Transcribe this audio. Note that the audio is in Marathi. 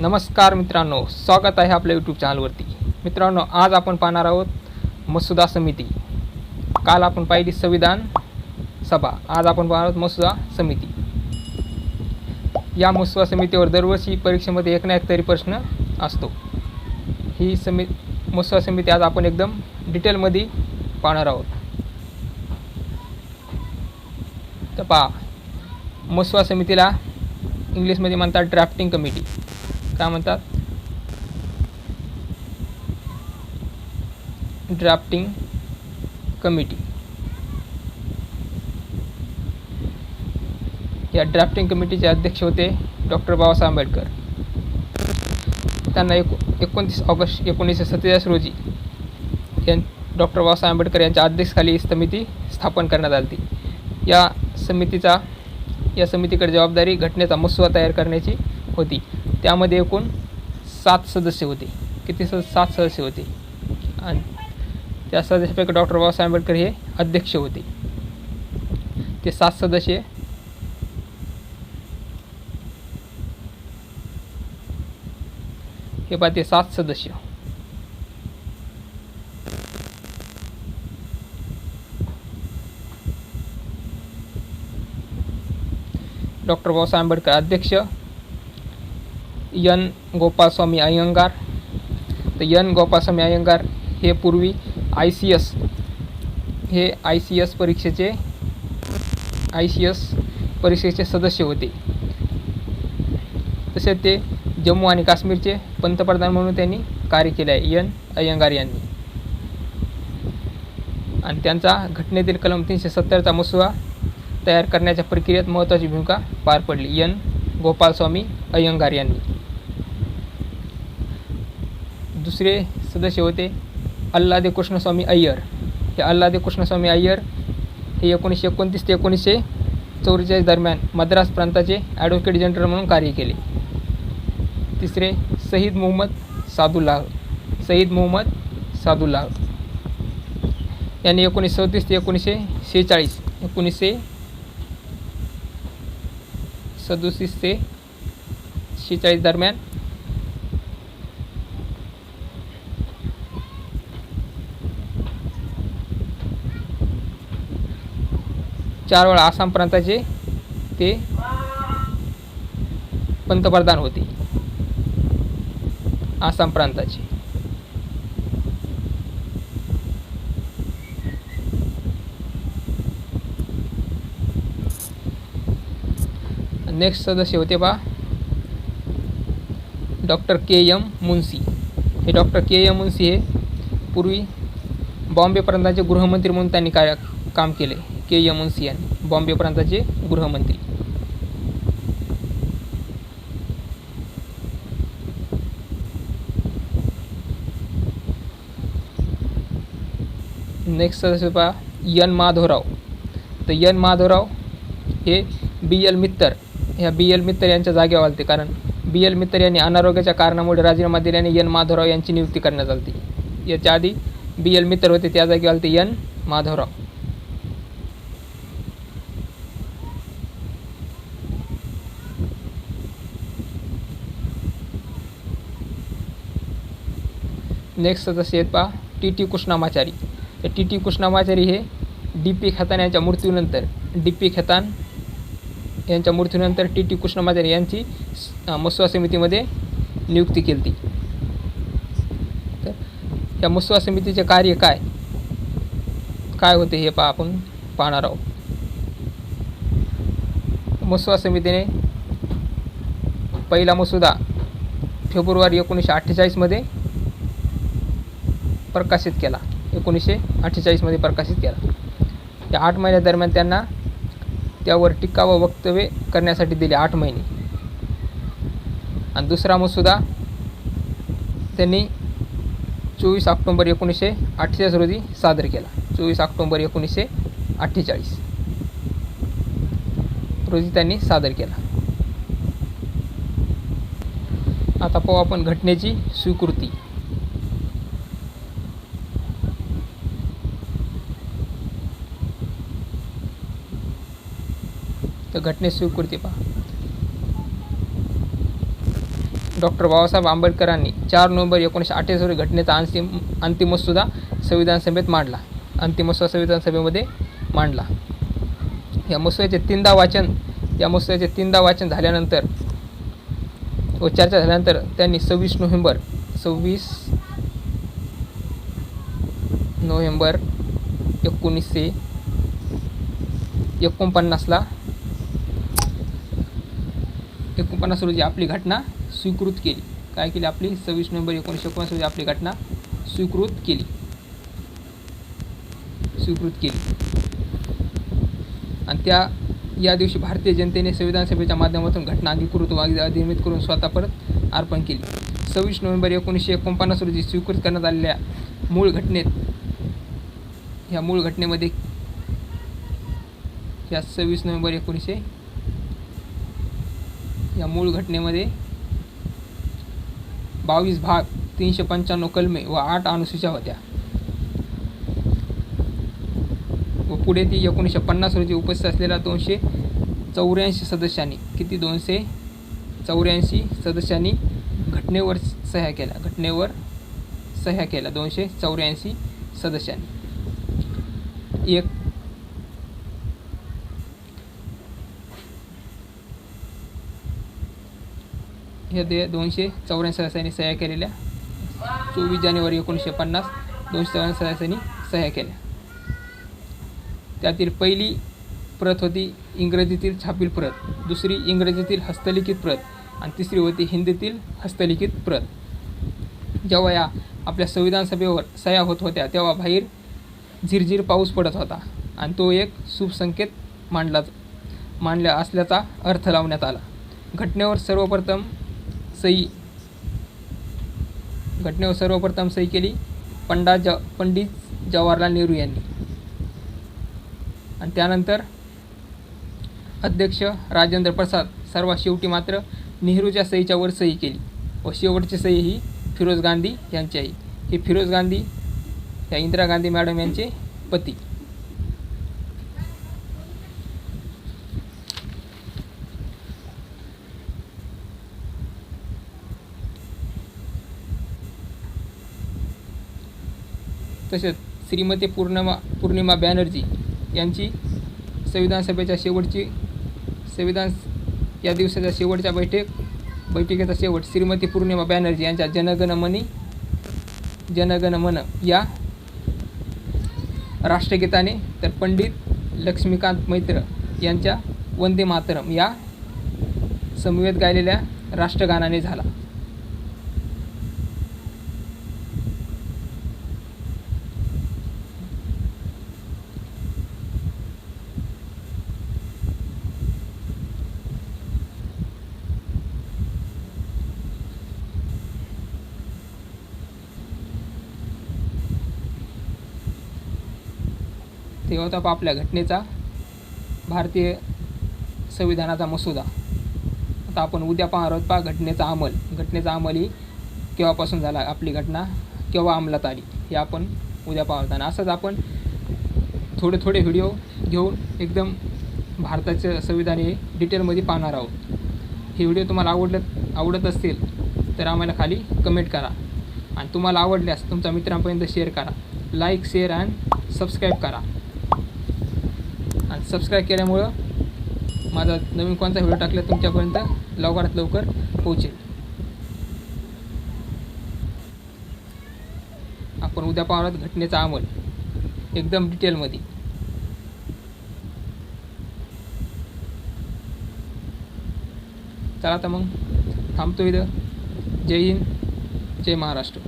नमस्कार मित्रांनो स्वागत आहे आपल्या यूट्यूब चॅनलवरती मित्रांनो आज आपण पाहणार आहोत मसुदा समिती. काल आपण पाहिली संविधान सभा. आज आपण पाहणार आहोत मसुदा समिती. या मसुदा समितीवर दरवर्षी परीक्षेमध्ये एक ना एक तरी प्रश्न असतो. ही समि मसुदा समिती आज आपण एकदम डिटेलमध्ये पाहणार आहोत. तर पहा मसुदा समितीला इंग्लिशमध्ये म्हणतात ड्राफ्टिंग कमिटी. काय म्हणतात? ड्राफ्टिंग कमिटी या ड्राफ्टिंग कमिटीचे अध्यक्ष होते डॉक्टर बाबासाहेब आंबेडकर. त्यांना एक एकोणतीस ऑगस्ट एकोणीसशे सत्तेचाळीस रोजी यां डॉक्टर बाबासाहेब आंबेडकर यांच्या अध्यक्षखाली समिती स्थापन करण्यात आली होती. या समितीचा या समितीकडे जबाबदारी घटनेचा मसुदा तयार करण्याची होती. त्यामध्ये एकूण सात सदस्य होते. किती स सात सदस्य होते. आणि त्या सदस्यापैकी डॉक्टर बाबासाहेब आंबेडकर हे अध्यक्ष होते. ते सात सदस्य हे पाहते ते सात सदस्य. डॉक्टर बाबासाहेब आंबेडकर अध्यक्ष यन गोपालस्वामी अय्यंगार तर यन गोपालस्वामी अय्यंगार हे पूर्वी आय सी एस हे आय सी एस परीक्षेचे आय सी एस परीक्षेचे सदस्य होते तसेच ते जम्मू आणि काश्मीरचे पंतप्रधान म्हणून त्यांनी कार्य केले आहे यन अय्यंगार यांनी. आणि त्यांचा घटनेतील कलम तीनशे सत्तरचा मसुदा तयार करण्याच्या प्रक्रियेत महत्त्वाची भूमिका पार पडली यन गोपालस्वामी अय्यंगार यांनी. दुसरे सदस्य होते अल्लादे कृष्णस्वामी अय्यर. हे अल्लादे कृष्णस्वामी अय्यर हे एकोणीसशे एकोणतीस ते एकोणीसशे चौवेचाळीस दरम्यान मद्रास प्रांताचे ॲडव्होकेट जनरल म्हणून कार्य केले. तिसरे सईद मोहम्मद सादुल्लाह सईद मोहम्मद सादुल्लाह. यांनी एकोणीसशे चौतीस ते एकोणीसशे शेहेचाळीस एकोणीसशे सदोतीस ते शेहेचाळीस दरम्यान चार वेळा आसाम प्रांताचे ते पंतप्रधान होते. आसाम प्रांताचे नेक्स्ट सदस्य होते बा. डॉक्टर के एम मुन्सी हे डॉक्टर के एम मुन्सी हे पूर्वी बॉम्बे प्रांताचे गृहमंत्री म्हणून त्यांनी काय काम केले. के एम मुन्सी बॉम्बे प्रांताचे गृहमंत्री. नेक्स्ट सदस्य पहा यन माधवराव. तर यन माधवराव हे बी एल मित्तर. ह्या बी एल मित्तर यांच्या जागेवर आलते कारण बी एल मित्तर यांनी अनारोग्याच्या कारणामुळे राजीनामा दिल्याने यन माधवराव यांची नियुक्ती करण्यात आली याच्या आधी बी एल मित्तर होते त्या जागेवर आलते यन माधवराव. नेक्स्ट सदस्य आहेत पहा टी टी कृष्णामाचारी. तर टी टी कृष्णामाचारी हे डी पी खेतान यांच्या मृत्यूनंतर डी पी खेतान यांच्या मृत्यूनंतर टी टी कृष्णामाचारी यांची मसुआ समितीमध्ये नियुक्ती केली तर या मसुआ समितीचे कार्य काय? काय होते हे पा आपण पाहणार आहोत. मसुआ समितीने पहिला मसुदा फेब्रुवारी एकोणीसशे अठ्ठेचाळीसमध्ये प्रकाशित केला. एकोणीसशे अठ्ठेचाळीसमध्ये प्रकाशित केला. या आठ महिन्यादरम्यान त्यांना त्यावर टीका व वक्तव्य करण्यासाठी दिले आठ महिने. आणि दुसरा मसुदा त्यांनी चोवीस ऑक्टोंबर एकोणीसशे अठ्ठेचाळीस रोजी सादर केला. चोवीस ऑक्टोंबर एकोणीसशे अठ्ठेचाळीस रोजी त्यांनी सादर केला. आता पाहू आपण घटनेची स्वीकृती. तर घटनेस स्वीकृती पहा. डॉक्टर बाबासाहेब आंबेडकरांनी चार नोव्हेंबर एकोणीसशे अठ्ठेचाळीस रोजी घटनेचा अंतिम अंतिम मसुदा संविधान सभेत मांडला. अंतिम मसुदा संविधान सभेमध्ये मांडला. या मसुद्याचे तीनदा वाचन या मसुद्याचे तीनदा वाचन झाल्यानंतर व चर्चा झाल्यानंतर त्यांनी सव्वीस नोव्हेंबर सव्वीस नोव्हेंबर एकोणीसशे एकोणपन्नासला एकोणपन्नास रोजी आपली घटना स्वीकृत केली. काय केली आपली? सव्वीस नोव्हेंबर एकोणीसशे एकोणीस रोजी आपली घटना स्वीकृत केली. स्वीकृत केली. आणि त्या या दिवशी भारतीय जनतेने संविधान सभेच्या माध्यमातून घटना अंगीकृत व अधिनियमित करून स्वतः परत अर्पण केली. सव्वीस नोव्हेंबर एकोणीसशे एकोणपन्नास रोजी स्वीकृत करण्यात आलेल्या मूळ घटनेत ह्या मूळ घटनेमध्ये या सव्वीस नोव्हेंबर एकोणीसशे या मूळ घटनेमध्ये बावीस भाग तीनशे पंच्याण्णव कलमे व आठ अनुसूच्या होत्या. व पुढे ती एकोणीसशे पन्नास रोजी उपस्थित असलेल्या दोनशे चौऱ्याऐंशी सदस्यांनी किती? दोनशे चौऱ्याऐंशी सदस्यांनी घटनेवर सह्या केल्या. घटनेवर सह्या केल्या. दोनशे चौऱ्याऐंशी सदस्यांनी. एक हे दे दोनशे चौऱ्याऐंशी सदस्यांनी सह्या केलेल्या. चोवीस जानेवारी एकोणीसशे पन्नास दोनशे चौऱ्याऐंशी सदस्यांनी सह्या केल्या. त्यातील पहिली प्रत होती इंग्रजीतील छापील प्रत दुसरी इंग्रजीतील हस्तलिखित प्रत आणि तिसरी होती हिंदीतील हस्तलिखित प्रत. जेव्हा या आपल्या संविधान सभेवर सह्या होत होत्या तेव्हा बाहेर झिरझिर पाऊस पडत होता आणि तो एक शुभ संकेत मांडला मांडला असल्याचा अर्थ लावण्यात आला. घटनेवर सर्वप्रथम सही. घटनेवर सर्वप्रथम सही केली. पंडा ज पंडित जवाहरलाल नेहरू यांनी. आणि त्यानंतर अध्यक्ष राजेंद्र प्रसाद सर्वात शेवटी मात्र नेहरूच्या सहीच्या वर सही केली. व शेवटची सही ही फिरोज गांधी यांची आहे. हे फिरोज गांधी या इंदिरा गांधी मॅडम यांचे पती. तसेच श्रीमती पूर्णिमा पूर्णिमा बॅनर्जी यांची संविधान सभेच्या शेवटची संविधान या दिवसाच्या शेवटच्या बैठक बैठकीचा शेवट श्रीमती पूर्णिमा बॅनर्जी यांच्या जनगणमनी जनगणमन या राष्ट्रगीताने तर पंडित लक्ष्मीकांत मैत्र यांच्या वंदे मातरम या समवेत गायलेल्या राष्ट्रगानाने झाला. तेव्हा होता आपल्या घटनेचा भारतीय संविधानाचा मसुदा. आता आपण उद्या पाहणार आहोत पहा घटनेचा अंमल. घटनेचा अंमल ही केव्हापासून झाला आपली घटना केव्हा अंमलात आली हे आपण उद्या पाहत आणि असंच आपण थोडे थोडे व्हिडिओ घेऊन एकदम भारताचं संविधान हे डिटेलमध्ये पाहणार आहोत. हे व्हिडिओ तुम्हाला आवडलं आवडत असतील तर आम्हाला खाली कमेंट करा. आणि तुम्हाला आवडल्यास तुमच्या मित्रांपर्यंत शेअर करा. लाईक शेअर अँड सबस्क्राईब करा. आणि सबस्क्राईब केल्यामुळं माझा नवीन कोणता व्हिडिओ टाकला तुमच्यापर्यंत लवकरात लवकर पोहोचेल. आपण उद्या पाहणार घटनेचा अंमल एकदम डिटेलमध्ये चला तर मग थांबतो इथं. जय हिंद जय महाराष्ट्र.